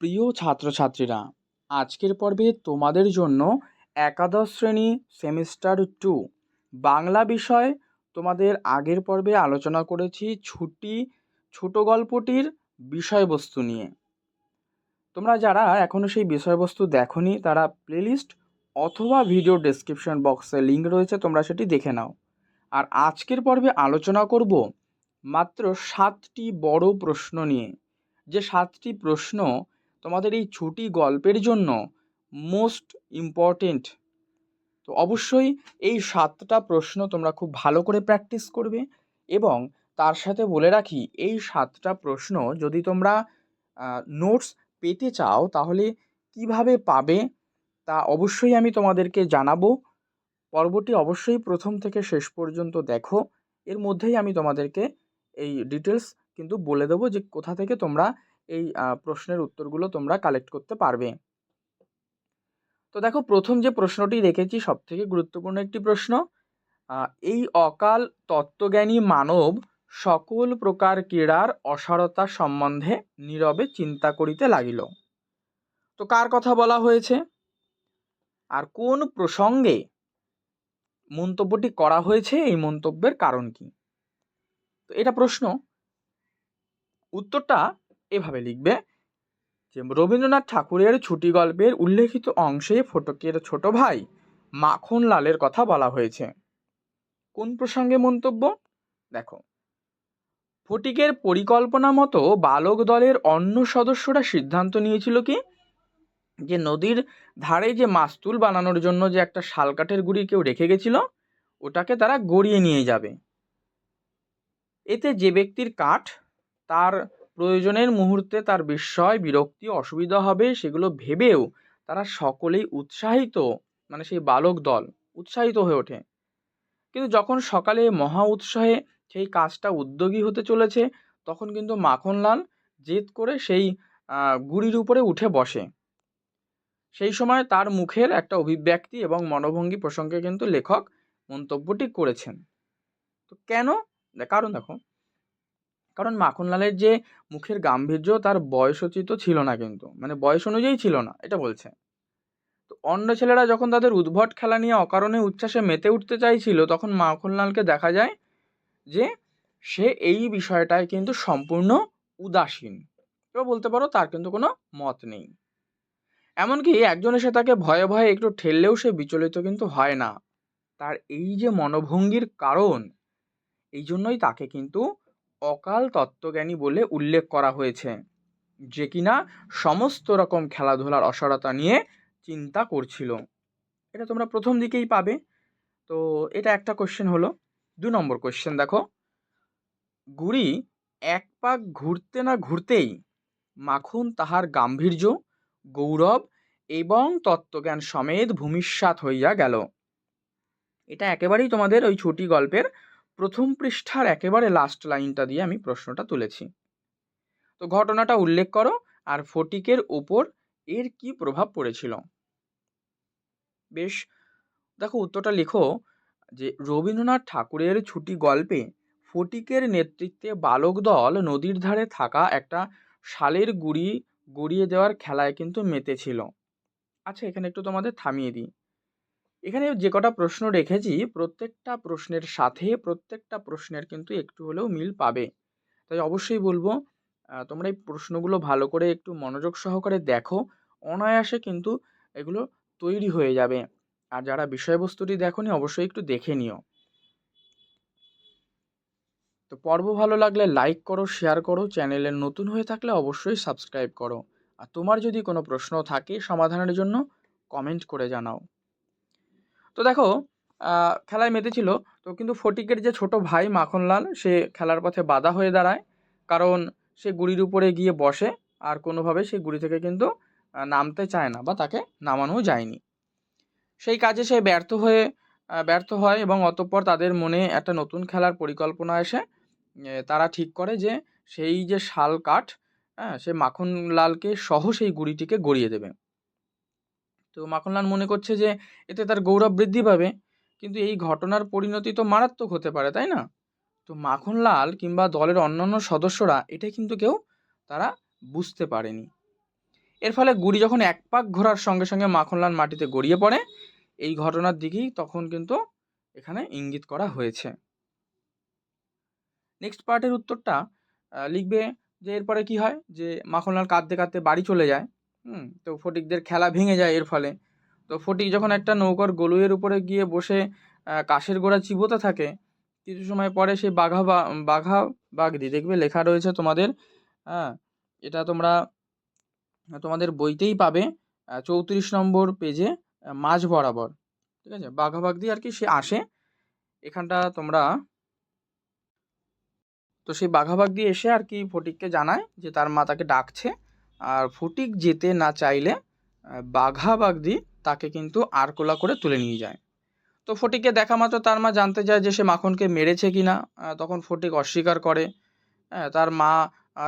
প্রিয় ছাত্রছাত্রীরা, আজকের পর্বে তোমাদের জন্য একাদশ শ্রেণি সেমিস্টার টু, বাংলা বিষয় তোমাদের আগের পর্বে আলোচনা করেছি ছুটি, ছোট গল্পটির বিষয়বস্তু নিয়ে। তোমরা যারা এখনও সেই বিষয়বস্তু দেখোনি, তারা প্লেলিস্ট অথবা ভিডিও ডেসক্রিপশন বক্সে লিঙ্ক রয়েছে, তোমরা সেটি দেখে নাও। আর আজকের পর্বে আলোচনা করব মাত্র সাতটি বড় প্রশ্ন নিয়ে। যে সাতটি প্রশ্ন তোমাদের এই ছুটি গল্পের জন্য মোস্ট ইম্পর্টেন্ট তো অবশ্যই এই সাতটা প্রশ্ন তোমরা খুব ভালো করে প্র্যাকটিস করবে এবং তার সাথে বলে রাখি, এই সাতটা প্রশ্ন যদি তোমরা নোটস পেতে চাও তাহলে কীভাবে পাবে তা অবশ্যই আমি তোমাদেরকে জানাব। পর্বটি অবশ্যই প্রথম থেকে শেষ পর্যন্ত দেখো। এর মধ্যেই আমি তোমাদেরকে এই ডিটেলস কিন্তু বলে দেবো যে কোথা থেকে তোমরা এই প্রশ্নের উত্তরগুলো তোমরা কালেক্ট করতে পারবে। তো দেখো, প্রথম যে প্রশ্নটি রেখেছি সবথেকে গুরুত্বপূর্ণ একটি প্রশ্ন এই অকাল তত্ত্বজ্ঞানী মানব সকল প্রকার ক্রীড়ার অসারতা সম্বন্ধে নীরবে চিন্তা করিতে লাগিল। তো কার কথা বলা হয়েছে? আর কোন প্রসঙ্গে মন্তব্যটি করা হয়েছে? এই মন্তব্যের কারণ কি? তো এটা প্রশ্ন। উত্তরটা এভাবে লিখবে যে, রবীন্দ্রনাথ ঠাকুরের ছুটি গল্পের উল্লেখিত অংশে ফটকের ছোট ভাই মাখন লালের কথা বলা হয়েছে। কোন প্রসঙ্গে মন্তব্য? দেখো, ফটিকের পরিকল্পনা মতো বালক দলের অন্য সদস্যরা সিদ্ধান্ত নিয়েছিল কি? যে, নদীর ধারে যে মাস্তুল বানানোর জন্য যে একটা শালকাঠের গুড়ি কেউ রেখে গেছিল, ওটাকে তারা গড়িয়ে নিয়ে যাবে। এতে যে ব্যক্তির কাঠ, তার প্রয়োজনের মুহূর্তে তার বিস্ময়, বিরক্তি, অসুবিধা হবে সেগুলো ভেবেও তারা সকলেই উৎসাহিত মানে সেই বালক দল উৎসাহিত হয়ে ওঠে। কিন্তু যখন সকালে মহা উৎসাহে সেই কাজটা উদ্যোগী হতে চলেছে, তখন কিন্তু মাখনলাল জেদ করে সেই গুড়ির উপরে উঠে বসে। সেই সময় তার মুখের একটা অভিব্যক্তি এবং মনোভঙ্গি প্রসঙ্গে কিন্তু লেখক মন্তব্যটি করেছেন। তো কেন? কারণ দেখো কারণ মাখনলালের যে মুখের গাম্ভীর্য, তার বয়সোচিত ছিল না কিন্তু। মানে বয়স অনুযায়ী ছিল না, এটা বলছে। তো অন্য ছেলেরা যখন তাদের উদ্ভট খেলা নিয়ে অকারণে উচ্ছ্বাসে মেতে উঠতে চাইছিল, তখন মাখনলালকে দেখা যায় যে সে এই বিষয়টায় কিন্তু সম্পূর্ণ উদাসীন। এবার বলতে পারো তার কিন্তু কোনো মত নেই। এমনকি একজন এসে তাকে ভয়ে ভয়ে একটু ঠেললেও সে বিচলিত কিন্তু হয় না। তার এই যে মনোভঙ্গির কারণ, এই জন্যই তাকে কিন্তু অকাল তত্ত্বজ্ঞানী বলে উল্লেখ করা হয়েছে, যে কিনা সমস্ত রকম খেলাধুলার অসারতা নিয়ে চিন্তা করছিল। এটা তোমরা প্রথম দিকেই পাবে। তো এটা একটা কোশ্চেন হলো। দু নম্বর কোশ্চেন দেখো। গুড়ি এক পাক ঘুরতে না ঘুরতেই মাখন তাহার গাম্ভীর্য, গৌরব এবং তত্ত্বজ্ঞান সমেত ভূমিষ্যাত হইয়া গেল। এটা একেবারেই তোমাদের ওই ছুটি গল্পের প্রথম পৃষ্ঠার একেবারে লাস্ট লাইনটা দিয়ে আমি প্রশ্নটা তুলেছি। তো ঘটনাটা উল্লেখ করো আর ফটিকের ওপর এর কি প্রভাব পড়েছিল। বেশ, দেখো উত্তরটা লিখো, যে রবীন্দ্রনাথ ঠাকুরের ছুটি গল্পে ফটিকের নেতৃত্বে বালক দল নদীর ধারে থাকা একটা শালের গুড়ি গড়িয়ে দেওয়ার খেলায় কিন্তু মেতেছিল। আচ্ছা এখানে একটু তোমাদের থামিয়ে দিই। এখানে যে কটা প্রশ্ন রেখেছি, প্রত্যেকটা প্রশ্নের সাথে প্রত্যেকটা প্রশ্নের কিন্তু একটু হলেও মিল পাবে। তাই অবশ্যই বলব তোমরা এই প্রশ্নগুলো ভালো করে একটু মনোযোগ সহকারে দেখো, অনায়াসে কিন্তু এগুলো তৈরি হয়ে যাবে। আর যারা বিষয়বস্তুটি দেখো নি অবশ্যই একটু দেখে নিও। তো পর্ব ভালো লাগলে লাইক করো, শেয়ার করো, চ্যানেলে নতুন হয়ে থাকলে অবশ্যই সাবস্ক্রাইব করো। আর তোমার যদি কোনো প্রশ্ন থাকে সমাধানের জন্য, কমেন্ট করে জানাও। তো দেখো খেলায় মেতেছিল। তো কিন্তু ফটিকের যে ছোট ভাই মাখনলাল, সে খেলার পথে বাধা হয়ে দাঁড়ায়। কারণ সে গুড়ির উপরে গিয়ে বসে, আর কোনোভাবে সে গুড়ি থেকে কিন্তু নামতে চায় না বা তাকে নামানো যায়নি। সেই কাজে সে ব্যর্থ হয়ে ব্যর্থ হয় এবং অতঃপর তাদের মনে একটা নতুন খেলার পরিকল্পনা এসে তারা ঠিক করে যে সেই যে শাল কাঠ হ্যাঁ সে মাখনলালকে সহ সেই গুড়িটিকে গড়িয়ে দেবে। তো মাখনলাল মনে করছে যে এতে তার গৌরব বৃদ্ধি পাবে। কিন্তু এই ঘটনার পরিণতি তো মারাত্মক হতে পারে, তাই না? তো মাখনলাল কিংবা দলের অন্যান্য সদস্যরা এটা কিন্তু কেউ তারা বুঝতে পারেনি। এর ফলে গুড়ি যখন এক পাক ঘোরার সঙ্গে সঙ্গে মাখনলাল মাটিতে গড়িয়ে পড়ে, এই ঘটনার দিকেই তখন কিন্তু এখানে ইঙ্গিত করা হয়েছে। নেক্সট পার্টের উত্তরটা লিখবে যে এরপরে কি হয়? যে মাখনলাল কাঁদতে কাঁদতে বাড়ি চলে যায়। হুম, তো ফটিকদের খেলা ভেঙে যায় এর ফলে। তো ফটিক যখন একটা নৌকার গলুয়ের উপরে গিয়ে বসে কাশের গোড়া চিবোতে থাকে, কিছু সময় পরে সেই বাঘা বা, বাঘা বাগদি, দেখবে লেখা রয়েছে তোমাদের হ্যাঁ এটা তোমরা, তোমাদের বইতেই পাবে চৌত্রিশ নম্বর পেজে মাঝ বরাবর, ঠিক আছে? বাঘা বাগদি আর কি, সে আসে, এখানটা তোমরা, তো সেই বাঘাবাগ দিয়ে এসে আর কি ফটিককে জানায় যে তার মা তাকে ডাকছে আর ফটিক যেতে না চাইলে বাঘা বাঘাবাগদি তাকে কিন্তু আরকোলা করে তুলে নিয়ে যায়। তো ফটিককে দেখা মাত্র তার মা জানতে চায় যে সে মাখনকে মেরেছে কি না তখন ফটিক অস্বীকার করে। হ্যাঁ তার মা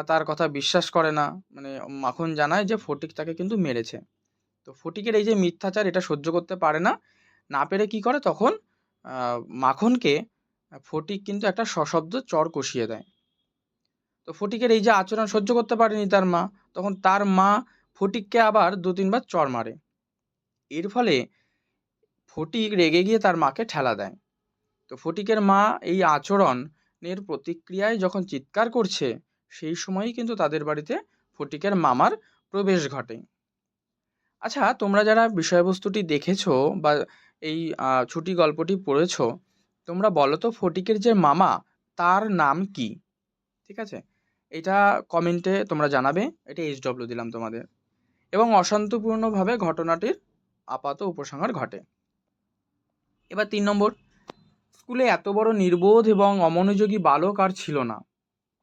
তার কথা বিশ্বাস করে না। মানে মাখন জানায় যে ফটিক তাকে কিন্তু মেরেছে। তো ফটিকের এই যে মিথ্যাচার, এটা সহ্য করতে পারে না। না পেরে কি করে? তখন মাখনকে ফটিক কিন্তু একটা সশব্দ চর কষিয়ে দেয়। তো ফটিকের এই যে আচরণ সহ্য করতে পারেনি তার মা তখন তার মা ফটিককে আবার দু তিনবার চর মারে। এর ফলে ফটিক রেগে গিয়ে তার মাকে ঠেলা দেয়। তো ফটিকের মা এই আচরণের প্রতিক্রিয়ায় যখন চিৎকার করছে, সেই সময়ই কিন্তু তাদের বাড়িতে ফটিকের মামার প্রবেশ ঘটে। আচ্ছা তোমরা যারা বিষয়বস্তুটি দেখেছ বা এই ছুটি গল্পটি পড়েছো, তোমরা বলো তো ফটিকের যে মামা, তার নাম কি? ঠিক আছে? এটা কমেন্টে তোমরা জানাবে। এটা এইচ ডব্লিউ দিলাম তোমাদের। এবং অশান্তপূর্ণভাবে ঘটনাটির আপাত উপসংহার ঘটে। এবার তিন নম্বর। স্কুলে এত বড় নির্বোধ এবং অমনোযোগী বালক আর ছিল না।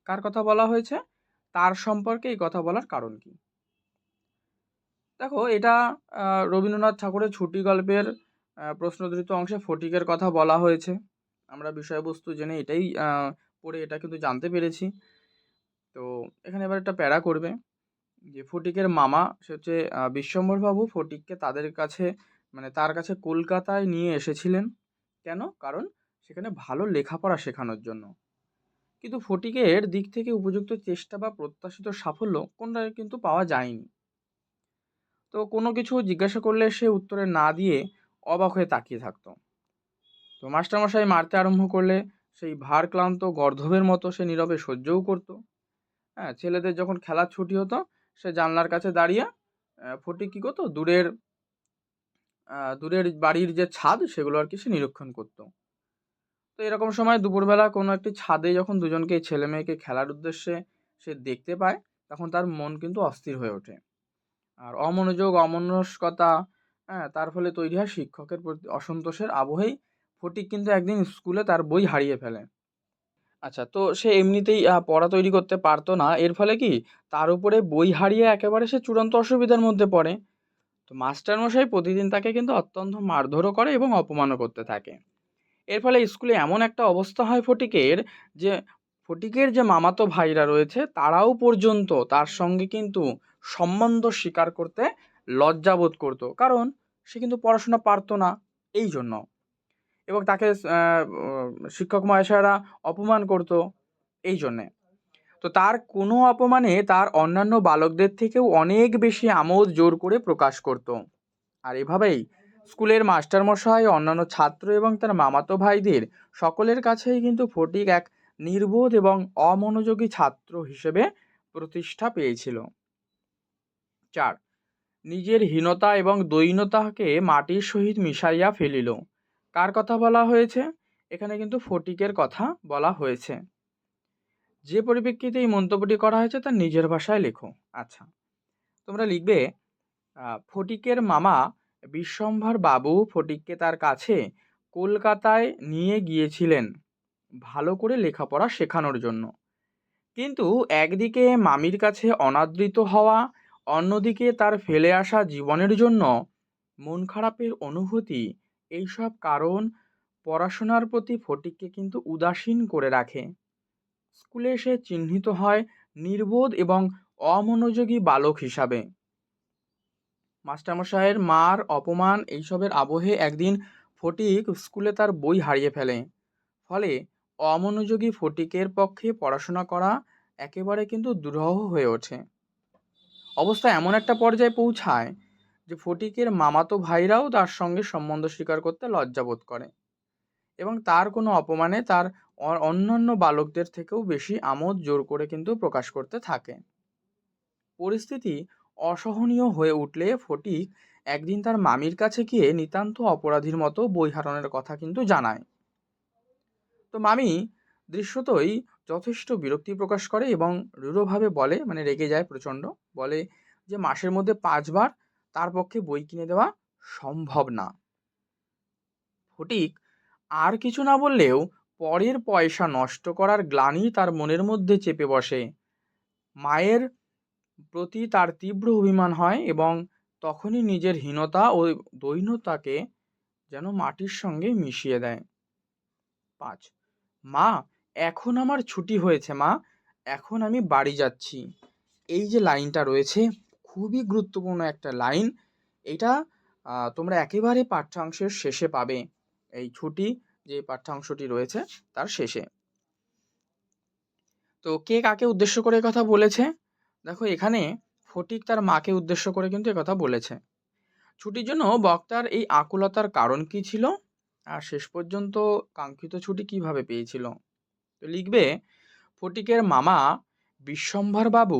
কার কথা বলা হয়েছে? তার সম্পর্কে এই কথা বলার কারণ কি? দেখো এটা রবীন্দ্রনাথ ঠাকুরের ছুটি গল্পের আহ, প্রশ্নোদ্ধৃত অংশে ফটিকের কথা বলা হয়েছে। আমরা বিষয়বস্তু জেনে এটাই পড়ে এটা কিন্তু জানতে পেরেছি। তো এখানে এবার একটা প্যারা করবে যে ফটিকের মামা, সে হচ্ছে বিশ্বম্বরবাবু ফটিককে তাদের কাছে মানে তার কাছে কলকাতায় নিয়ে এসেছিলেন। কেন? কারণ সেখানে ভালো লেখাপড়া শেখানোর জন্য। কিন্তু ফটিকের দিক থেকে উপযুক্ত চেষ্টা বা প্রত্যাশিত সাফল্য কোনটা কিন্তু পাওয়া যায়নি। তো কোনো কিছু জিজ্ঞাসা করলে সে উত্তরে না দিয়ে অবাক হয়ে তাকিয়ে থাকতো। তো মাস্টারমশাই মারতে আরম্ভ করলে সেই ভার ক্লান্ত গর্ধবের মতো সে নীরবে সহ্যও করতো। হ্যাঁ ছেলেদের যখন খেলার ছুটি হতো, সে জানলার কাছে দাঁড়িয়ে ফটিক কী করতো? দূরের দূরের বাড়ির যে ছাদ, সেগুলো আর কি সে নিরীক্ষণ করতো। তো এরকম সময় দুপুরবেলা কোনো একটি ছাদে যখন দুজনকে, ছেলে মেয়েকে খেলার উদ্দেশ্যে সে দেখতে পায়, তখন তার মন কিন্তু অস্থির হয়ে ওঠে। আর অমনোযোগ, অমনস্কতা হ্যাঁ তার ফলে তৈরি হয় শিক্ষকের প্রতি অসন্তোষের আবহেই ফটিক কিন্তু একদিন স্কুলে তার বই হারিয়ে ফেলে। আচ্ছা তো সে এমনিতেই পড়া তৈরি করতে পারতো না। এর ফলে কি তার উপরে বই হারিয়ে একেবারে সে চূড়ান্ত অসুবিধার মধ্যে পড়ে? তো মাস্টারমশাই প্রতিদিন তাকে কিন্তু অত্যন্ত মারধরও করে এবং অপমানও করতে থাকে। এর ফলে স্কুলে এমন একটা অবস্থা হয় ফটিকের যে ফটিকের যে মামাতো ভাইরা রয়েছে, তারাও পর্যন্ত তার সঙ্গে কিন্তু সম্বন্ধ স্বীকার করতে লজ্জাবোধ করতো। কারণ সে কিন্তু পড়াশোনা পারতো না। এই জন্য এবং তাকে শিক্ষক মহাশয়রা অপমান করতো এই জন্যে। তো তার কোনো অপমানে তার অন্যান্য বালকদের থেকেও অনেক বেশি আমোদ জোর করে প্রকাশ করতো। আর এভাবেই স্কুলের মাস্টারমশাই, অন্যান্য ছাত্র এবং তার মামাতো ভাইদের সকলের কাছেই কিন্তু ফটিক এক নির্বোধ এবং অমনোযোগী ছাত্র হিসেবে প্রতিষ্ঠা পেয়েছিল। চার, নিজের হীনতা এবং দৈন্যতাকে মাটির সহিত মিশাইয়া ফেলিল। কার কথা বলা হয়েছে? এখানে কিন্তু ফটিকের কথা বলা হয়েছে। যে পরিপ্রেক্ষিতে এই মন্তব্যটি করা হয়েছে তার নিজের ভাষায় লেখো। আচ্ছা। তোমরা লিখবে ফটিকের মামা বিশ্বম্ভর বাবু ফটিককে তার কাছে কলকাতায় নিয়ে গিয়েছিলেন ভালো করে লেখাপড়া শেখানোর জন্য। কিন্তু একদিকে মামির কাছে অনাদৃত হওয়া, অন্যদিকে তার ফেলে আসা জীবনের জন্য মন খারাপের অনুভূতি এইসব কারণ পড়াশোনার প্রতি ফটিককে কিন্তু উদাসীন করে রাখে। স্কুলে সে চিহ্নিত হয় নির্বোধ এবং অমনোযোগী বালক হিসাবে। মাস্টারমশাইয়ের মার অপমান এইসবের আবহে একদিন ফটিক স্কুলে তার বই হারিয়ে ফেলে। ফলে অমনোযোগী ফটিকের পক্ষে পড়াশোনা করা একেবারে কিন্তু দুরূহ হয়ে ওঠে। অবস্থা এমন একটা পর্যায়ে পৌঁছায় যে ফটিকের মামাতো ভাইরাও তার সঙ্গে সম্বন্ধ স্বীকার করতে লজ্জাবোধ করে এবং তার কোনো অপমানে তার অন্যান্য বালকদের থেকেও বেশি আমোদ জোর করে কিন্তু প্রকাশ করতে থাকে। পরিস্থিতি অসহনীয় হয়ে উঠলে ফটিক একদিন তার মামির কাছে গিয়ে নিতান্ত অপরাধীর মতো বই হারানোর কথা কিন্তু জানায়। তো মামি দৃশ্যতই যথেষ্ট বিরক্তি প্রকাশ করে এবং রূঢ়ভাবে বলে মানে রেগে যায় প্রচণ্ড, বলে যে মাসের মধ্যে পাঁচবার তার পক্ষে বই কিনে দেওয়া সম্ভব না। ফটিক, আর কিছু না বললেও পরের পয়সা নষ্ট করার গ্লানি তার মনের মধ্যে চেপে বসে। মায়ের প্রতি তার তীব্র অভিমান হয় এবং তখনই নিজের হীনতা ও দৈন্যতাকে যেন মাটির সঙ্গে মিশিয়ে দেয়। পাঁচ, মা, এখন আমার ছুটি হয়েছে মা, এখন আমি বাড়ি যাচ্ছি। এই যে লাইনটা রয়েছে খুবই গুরুত্বপূর্ণ একটা লাইন এটা তোমরা একেবারে পাঠ্যাংশের শেষে পাবে। এই ছুটি, যে পাঠ্যাংশটি রয়েছে, তার শেষে। তো কে কাকে উদ্দেশ্য করে কথা বলেছে? দেখো, এখানে ফটিক তার মাকে উদ্দেশ্য করে কিন্তু কথা বলেছে। ছুটির জন্য বক্তার এই আকুলতার কারণ কি ছিল? আর শেষ পর্যন্ত কাঙ্ক্ষিত ছুটি কীভাবে পেয়েছিল? তো লিখবে, ফটিকের মামা বিশ্বম্ভর বাবু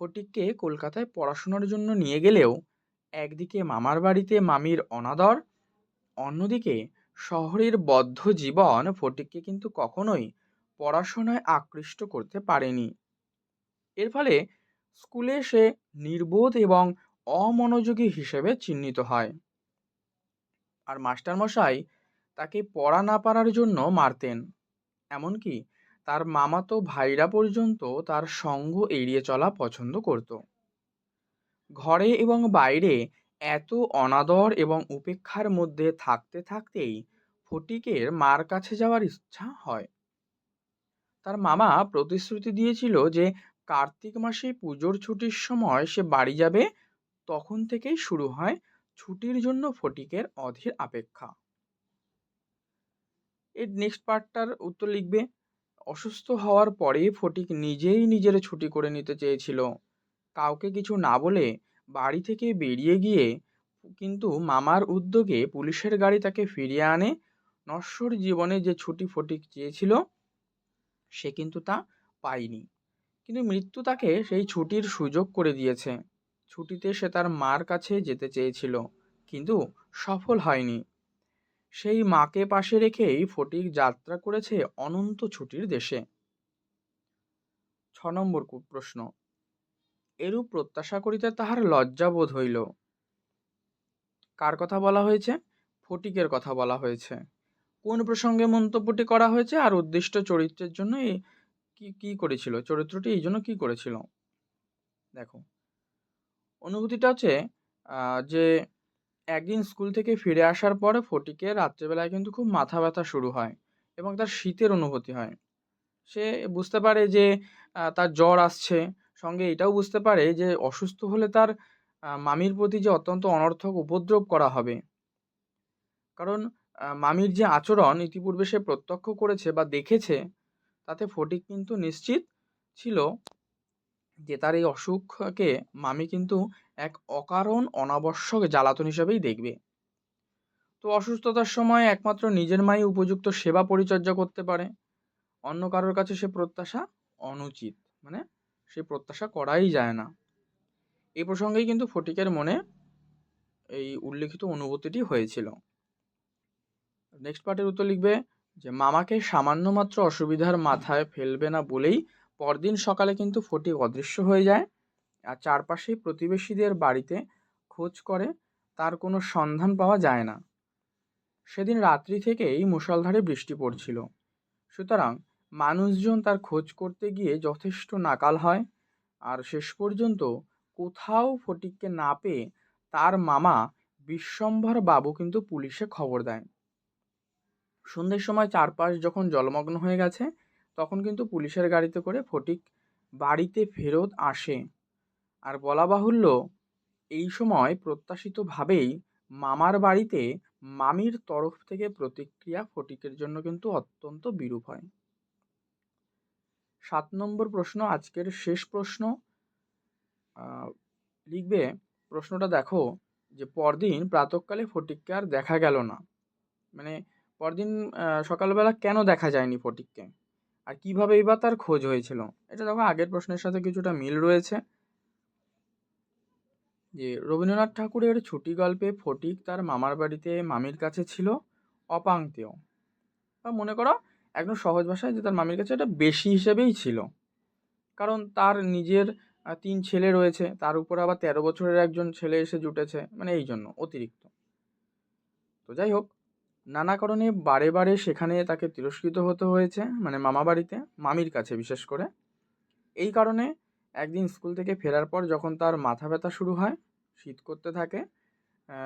ফটিককে কলকাতায় পড়াশোনার জন্য নিয়ে গেলেও একদিকে মামার বাড়িতে মামির অনাদর, অন্যদিকে শহরের বদ্ধ জীবন ফটিককে কিন্তু কখনোই পড়াশোনায় আকৃষ্ট করতে পারেনি। এর ফলে স্কুলে সে নির্বোধ এবং অমনোযোগী হিসেবে চিহ্নিত হয়। আর মাস্টারমশাই তাকে পড়া না পারার জন্য মারতেন, এমনকি তার মামাতো ভাইরা পর্যন্ত তার সঙ্গ এড়িয়ে চলা পছন্দ করত। ঘরে এবং বাইরে এত অনাদর এবং উপেক্ষার মধ্যে থাকতে থাকতেই ফটিকের মার কাছে যাওয়ার ইচ্ছা হয়। তার মামা প্রতিশ্রুতি দিয়েছিল যে কার্তিক মাসে পুজোর ছুটির সময় সে বাড়ি যাবে, তখন থেকেই শুরু হয় ছুটির জন্য ফটিকের অধীর অপেক্ষা এর নেক্সট পার্টটার উত্তর লিখবে অসুস্থ হওয়ার পরে ফটিক নিজেই নিজের ছুটি করে নিতে চেয়েছিল। কাউকে কিছু না বলে বাড়ি থেকে বেরিয়ে গিয়ে কিন্তু মামার উদ্যোগে পুলিশের গাড়ি তাকে ফিরিয়ে আনে। নশ্বর জীবনে যে ছুটি ফটিক চেয়েছিল, সে কিন্তু তা পায়নি। কিন্তু মৃত্যু তাকে সেই ছুটির সুযোগ করে দিয়েছে। ছুটিতে সে তার মার কাছে যেতে চেয়েছিল, কিন্তু সফল হয়নি। সেই মাকে পাশে রেখেই ফটিক যাত্রা করেছে অনন্ত ছুটির দেশে। ছ নম্বর প্রশ্ন। এরূপ প্রত্যাশা করিতে তাহার লজ্জাবোধ হইল। কার কথা বলা হয়েছে? ফটিকের কথা বলা হয়েছে। কোন প্রসঙ্গে মন্তব্যটি করা হয়েছে আর উদ্দিষ্ট চরিত্রের জন্য কি কি করেছিল? চরিত্রটি এই জন্য কি করেছিল? দেখো। অনুভূতিটা হচ্ছে যে একদিন স্কুল থেকে ফিরে আসার পরে ফটিকে রাত্রেবেলায় কিন্তু খুব মাথা ব্যথা শুরু হয় এবং তার শীতের অনুভূতি হয়। সে বুঝতে পারে যে তার জ্বর আসছে। সঙ্গে এটাও বুঝতে পারে যে, অসুস্থ হলে তার মামির প্রতি যে অত্যন্ত অনর্থক উপদ্রব করা হবে। কারণ মামির যে আচরণ ইতিপূর্বে সে প্রত্যক্ষ করেছে বা দেখেছে, তাতে ফটিক কিন্তু নিশ্চিত ছিল যে, তার এই অসুখকে মামি কিন্তু এক অকারণ অনাবশ্যক জ্বালাতন হিসেবেই দেখবে। তো অসুস্থতার সময় একমাত্র নিজের মাই উপযুক্ত সেবা পরিচর্যা করতে পারে। অন্য কারোর কাছে সে প্রত্যাশা অনুচিত মানে সে প্রত্যাশা করাই যায় না। এই প্রসঙ্গেই কিন্তু ফটিকের মনে এই উল্লেখিত অনুভূতিটি হয়েছিল। নেক্সট পার্টের উত্তর লিখবে যে, মামাকে সামান্য মাত্র অসুবিধার মাথায় ফেলবে না বলেই পরদিন সকালে কিন্তু ফটিক অদৃশ্য হয়ে যায়। আর চারপাশেই প্রতিবেশীদের বাড়িতে খোঁজ করে, তার কোনো সন্ধান পাওয়া যায় না। সেদিন রাত্রি থেকেই মুষলধারে বৃষ্টি পড়ছিল। সুতরাং মানুষজন তার খোঁজ করতে গিয়ে যথেষ্ট নাকাল হয় আর শেষ পর্যন্ত কোথাও ফটিককে না পেয়ে তার মামা বিশ্বম্ভর বাবু কিন্তু পুলিশে খবর দেয়। সন্ধ্যের সময় চারপাশ যখন জলমগ্ন হয়ে গেছে, তখন কিন্তু পুলিশের গাড়িতে করে ফটিক বাড়িতে ফেরত আসে। আর বলা বাহুল্য, এই সময় প্রত্যাশিতভাবেই মামার বাড়িতে মামির তরফ থেকে প্রতিক্রিয়া ফটিকের জন্য কিন্তু অত্যন্ত বিরূপ হয়। সাত নম্বর প্রশ্ন, আজকের শেষ প্রশ্ন। লিখবে, প্রশ্নটা দেখো যে পরদিন প্রাতঃকালে ফটিককে আর দেখা গেল না। মানে পরদিন সকালবেলা কেন দেখা যায়নি ফটিককে? আর কীভাবেই বা তার খোঁজ হয়েছিল? এটা দেখো আগের প্রশ্নের সাথে কিছুটা মিল রয়েছে। যে রবীন্দ্রনাথ ঠাকুরের ছুটি গল্পে ফটিক তার মামার বাড়িতে মামির কাছে ছিল, অপাংতেয়। বা মনে করো, একদম সহজ ভাষায় যে তার মামির কাছে এটা বেশি হিসেবেই ছিল। কারণ তার নিজের তিন ছেলে রয়েছে, তার উপর আবার তেরো বছরের একজন ছেলে এসে জুটেছে মানে এই জন্য, অতিরিক্ত। তো যাই হোক, নানা কারণে বারে বারে সেখানে তাকে তিরস্কৃত হতে হয়েছে মানে মামা বাড়িতে, মামির কাছে বিশেষ করে। এই কারণে একদিন স্কুল থেকে ফেরার পর যখন তার মাথা ব্যথা শুরু হয়, শীত করতে থাকে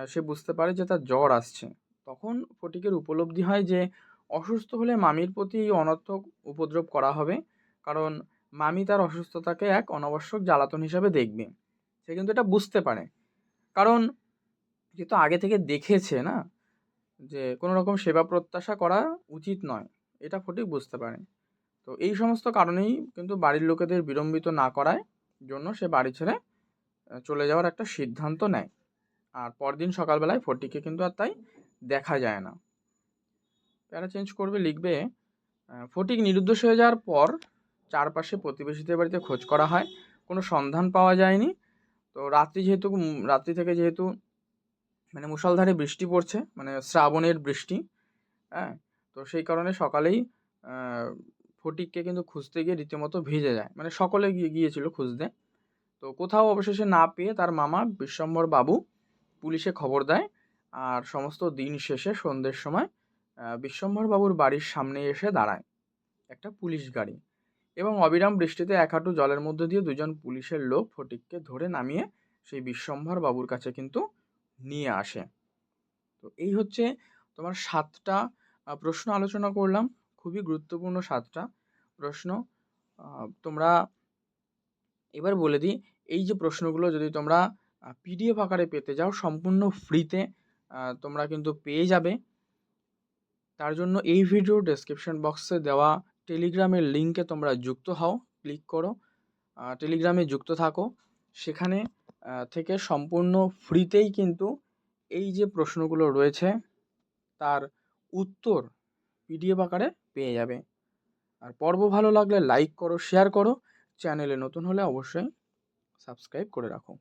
সে বুঝতে পারে যে তার জ্বর আসছে। তখন ফটিকের উপলব্ধি হয় যে অসুস্থ হলে মামির প্রতি অনর্থক উপদ্রব করা হবে, কারণ মামি তার অসুস্থতাকে এক অনাবশ্যক জ্বালাতন হিসাবে দেখবে। সে কিন্তু এটা বুঝতে পারে। কারণ যেহেতু আগে থেকে দেখেছে না যে কোনো রকম সেবা প্রত্যাশা করা উচিত নয়। এটা ফটিক বুঝতে পারে। তো এই সমস্ত কারণেই কিন্তু বাড়ির লোকেদের বিলম্বিত না করায় জন্য সে বাড়ি ছেড়ে চলে যাওয়ার একটা সিদ্ধান্ত নেয়। আর পরদিন সকালবেলায় ফটিককে কিন্তু আর তাই দেখা যায় না। প্যারা চেঞ্জ করবে, লিখবে ফটিক নিরুদ্দেশ হয়ে যাওয়ার পর চারপাশে প্রতিবেশীদের বাড়িতে খোঁজ করা হয়। কোনো সন্ধান পাওয়া যায়নি। তো রাত্রি যেহেতু রাত্রি থেকে যেহেতু মানে মুষলধারে বৃষ্টি পড়ছে মানে শ্রাবণের বৃষ্টি হ্যাঁ? তো সেই কারণে সকালেই ফটিককে কিন্তু খুঁজতে গিয়ে রীতিমতো ভিজে যায়। মানে সকলে গিয়ে গিয়েছিল খুঁজতে। তো কোথাও অবশেষে না পেয়ে তার মামা বিশ্বম্বর বাবু পুলিশে খবর দেয় আর সমস্ত দিন শেষে সন্ধ্যের সময় বিশ্বম্বর বাবুর বাড়ির সামনে এসে দাঁড়ায় একটা পুলিশ গাড়ি এবং অবিরাম বৃষ্টিতে এক হাঁটু জলের মধ্যে দিয়ে দুজন পুলিশের লোক ফটিককে ধরে নামিয়ে সেই বিশ্বম্ভর বাবুর কাছে কিন্তু নিয়ে আসে। তো এই হচ্ছে তোমার সাতটা প্রশ্ন আলোচনা করলাম। খুবই গুরুত্বপূর্ণ সাতটা। প্রশ্ন। তোমরা এবার বলে দিই, এই যে প্রশ্নগুলো যদি তোমরা পিডিএফ আকারে পেতে যাও, সম্পূর্ণ ফ্রিতে তোমরা কিন্তু পেয়ে যাবে। তার জন্য এই ভিডিও ডেসক্রিপশন বক্সে দেওয়া টেলিগ্রামের লিঙ্কে তোমরা যুক্ত হও ক্লিক করো। টেলিগ্রামে যুক্ত থাকো। সেখানে থেকে সম্পূর্ণ ফ্রিতেই কিন্তু এই যে প্রশ্নগুলো রয়েছে, তার উত্তর পিডিএফ আকারে পেয়ে যাবে। আর পর্ব ভালো লাগলে লাইক করো শেয়ার করো চ্যানেলে নতুন হলে অবশ্যই সাবস্ক্রাইব করে রাখো।